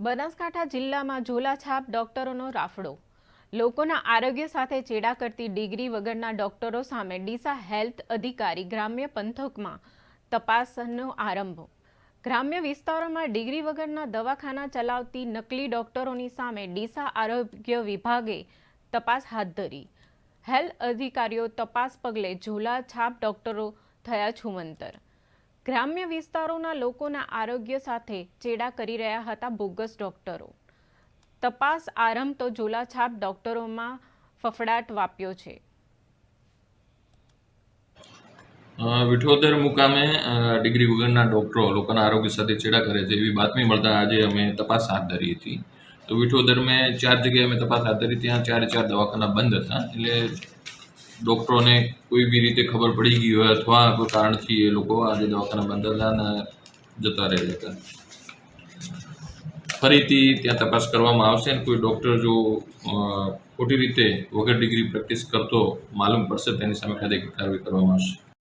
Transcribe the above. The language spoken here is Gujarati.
બનાસકાંઠા જિલ્લામાં ઝોલાછાપ ડોક્ટરોનો રાફડો. લોકોના આરોગ્ય સાથે ચેડા કરતી ડિગ્રી વગરના ડોક્ટરો સામે ડીસા હેલ્થ અધિકારી ગ્રામ્ય પંથકમાં તપાસનો આરંભ. ગ્રામ્ય વિસ્તારોમાં ડિગ્રી વગરના દવાખાના ચલાવતી નકલી ડોક્ટરોની સામે ડીસા આરોગ્ય વિભાગે તપાસ હાથ ધરી. હેલ્થ અધિકારીઓ તપાસ પગલે ઝોલાછાપ ડોક્ટરો થયા છુમંતર. ગ્રામ્ય વિસ્તારોના લોકોના આરોગ્ય સાથે ચેડા કરી રહ્યા હતા બોગસ ડોક્ટરો. તપાસ આરંભ તો ઝોલાછાપ ડોક્ટરોમાં ફફડાટ વાપ્યો છે. વિઠોદર મુકામે ડિગ્રી વગરના ડોક્ટરો લોકોના આરોગ્ય સાથે ચેડા કરે છે એવી બાતમી મળતા આજે અમે તપાસ હાથ ધરી હતી. તો વિઠોદર મેં ચાર જગ્યાએ અમે તપાસ હાથ ધરી, ત્યાં ચારે ચાર દવાખાના બંધ હતા. એટલે ડૉક્ટરોને કોઈ બી રીતે ખબર પડી ગઈ હોય અથવા કોઈ કારણથી એ લોકો આજે દવાખાના બંધ હતા અને જતા રહેલા હતા ફરીથી ત્યાં તપાસ કરવામાં આવશે અને કોઈ ડૉક્ટર જો ખોટી રીતે વગર ડિગ્રી પ્રેક્ટિસ કરતો, માલુમ પડશે તેની સામે કાયદેકીય કાર્યવાહી કરવામાં આવશે.